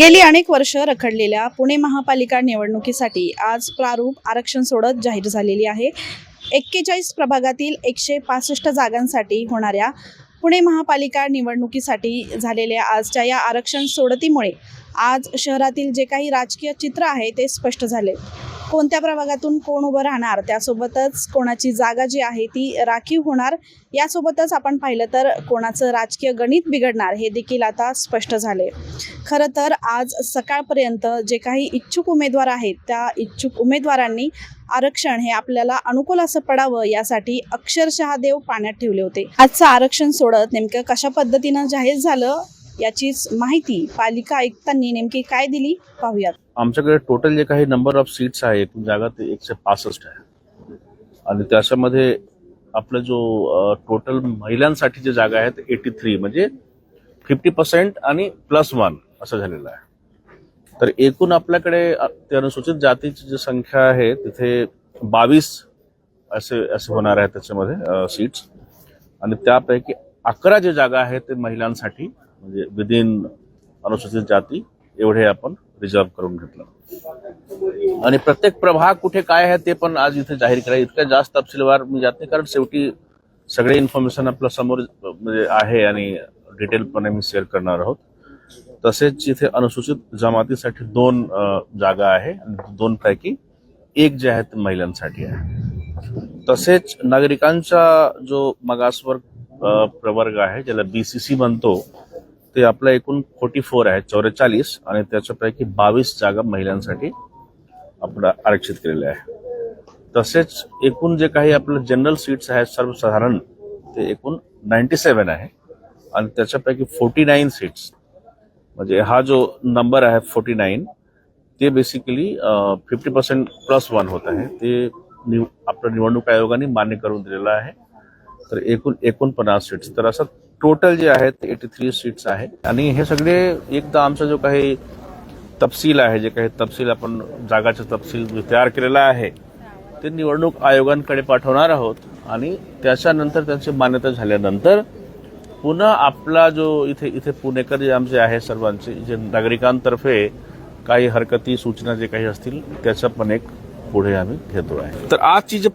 गेली अनेक वर्ष रखडलेल्या पुणे महापालिका निवडणुकीसाठी आज प्रारूप आरक्षण सोडत जाहीर झालेली आहे. एक्केचाळीस प्रभागातील एकशे पासष्ट जागांसाठी होणाऱ्या पुणे महापालिका निवडणुकीसाठी झालेल्या आजच्या या आरक्षण सोडतीमुळे आज शहरातील जे काही राजकीय चित्र आहे ते स्पष्ट झाले. कोणत्या प्रभागातून कोण उभं राहणार? त्यासोबतच कोणाची जागा जी आहे ती राखीव होणार? यासोबतच आपण पाहिलं तर कोणाचं राजकीय गणित बिघडणार हे देखील आता स्पष्ट झाले खरं तर आज सकाळपर्यंत जे काही इच्छुक उमेदवार आहेत त्या इच्छुक उमेदवारांनी आरक्षण हे आपल्याला अनुकूल असं पडावं यासाठी अक्षरशः देव पाण्यात ठेवले होते. आजचं आरक्षण सोडत नेमकं कशा पद्धतीनं जाहीर झालं याचीच माहिती पालिका आयुक्तांनी नेमकी काय दिली पाहूयात. आमच्याकडे टोटल जे काही नंबर ऑफ सीट्स आहे एकूण जागा ते एकशे पासष्ट आहे. आणि त्याच्यामध्ये आपलं जो टोटल महिलांसाठी जे जागा आहेत एटी थ्री म्हणजे फिफ्टी पर्सेंट आणि प्लस वन असं झालेलं आहे. तर एकूण आपल्याकडे ते अनुसूचित जातीची जी संख्या आहे तिथे बावीस असे असे होणार आहे त्याच्यामध्ये सीट्स आणि त्यापैकी अकरा जे जागा आहेत ते महिलांसाठी म्हणजे विदिन अनुसूचित जाती एवढे आपण रिझर्व करून घेतलं. आणि प्रत्येक प्रभाग कुठे काय आहे ते पण आज इथे जाहीर करायचं इतक्या जास्त तपशीलवार मी जात नाही कारण शेवटी सगळे इन्फॉर्मेशन आपल्यासमोर म्हणजे आहे आणि डिटेलपणे मी शेअर करणार आहोत. तसेच इथे अनुसूचित जमातीसाठी दोन जागा आहे दोन पैकी एक जे आहे ते महिलांसाठी आहे. तसेच नागरिकांचा जो मागासवर्ग प्रवर्ग आहे ज्याला बीसीसी म्हणतो ते आपलं एकूण फोर्टी फोर आहे चौवेचाळीस आणि त्याच्यापैकी बावीस जागा महिलांसाठी आपण आरक्षित केलेल्या आहे. तसेच एकूण जे काही आपलं जनरल सीट्स आहेत सर्वसाधारण ते एकूण नाईन्टी सेवन आहे आणि त्याच्यापैकी फोर्टी नाईन सीट्स म्हणजे हा जो नंबर आहे फोर्टी नाईन ते basically fifty percent plus one होत आहे. ते निव आपल्या निवडणूक आयोगाने मान्य करून दिलेलं आहे. तर एकूण एकोणपन्नास सीट्स तर असं टोटल जे आहेत एटी थ्री सीट्स आहे. आणि हे सगळे एकदा आमचा जो काही तपशील आहे जे काही तपशील आपण जागाचा तपशील तयार केलेला आहे ते निवडणूक आयोगांकडे पाठवणार आहोत. आणि त्याच्यानंतर त्यांची मान्यता झाल्यानंतर पुन्हा आपला जो इथे इथे पुणेकर जे आमचे आहे सर्वांचे जे नागरिकांतर्फे काही हरकती सूचना जे काही असतील त्याचा पण एक पुढे आम्ही घेतो आहे. तर आजची जे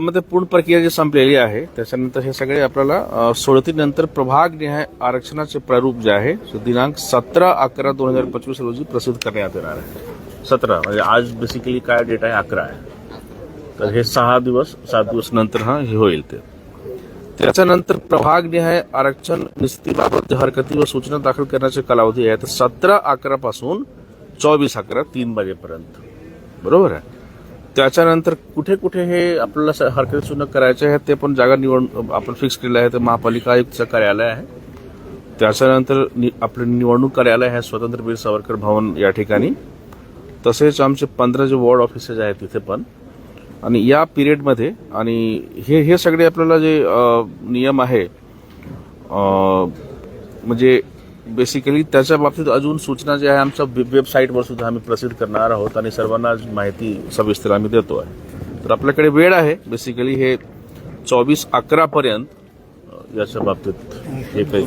मध्ये पूर्ण प्रक्रिया जी संपलेली आहे त्याच्यानंतर हे सगळे आपल्याला अ, सोडतीनंतर प्रभाग निहाय आरक्षणाचे प्रारूप जे आहे दिनांक सतरा अकरा दोन हजार पंचवीस रोजी प्रसिद्ध करण्यात येणार आहे. सतरा म्हणजे आज बेसिकली काय डेट आहे? अकरा आहे. तर हे सहा दिवस सात दिवस नंतर हा हे होईल ते. त्याच्यानंतर प्रभाग निहाय आरक्षण निश्चितीबाबत हरकती व सूचना दाखल करण्याचे कालावधी आहे तर सतरा अकरा पासून चोवीस अकरा तीन वाजेपर्यंत. बरोबर आहे? त्याच्यानंतर कुठे कुठे हे आपल्याला स- हरकती करायचे आहेत ते पण जागा निवड आपण फिक्स केलं आहे. ते महापालिका आयुक्तचं कार्यालय आहे. त्याच्यानंतर नि- आपलं निवडणूक कार्यालय आहे स्वतंत्रवीर सावरकर भवन या ठिकाणी. तसेच आमचे पंधरा जे वॉर्ड ऑफिसेस आहेत तिथे पण. आणि या पिरियडमध्ये आणि हे हे सगळे आपल्याला जे नियम आहे म्हणजे बेसिकली त्याच्या बाबतीत अजून सूचना ज्या आहे आमच्या वेबसाईटवर सुद्धा आम्ही प्रसिद्ध करणार आहोत आणि सर्वांना माहिती सविस्तर आम्ही देतो आहे. तर आपल्याकडे वेळ आहे. बेसिकली हे चोवीस अकरापर्यंत याच्या बाबतीत हे काही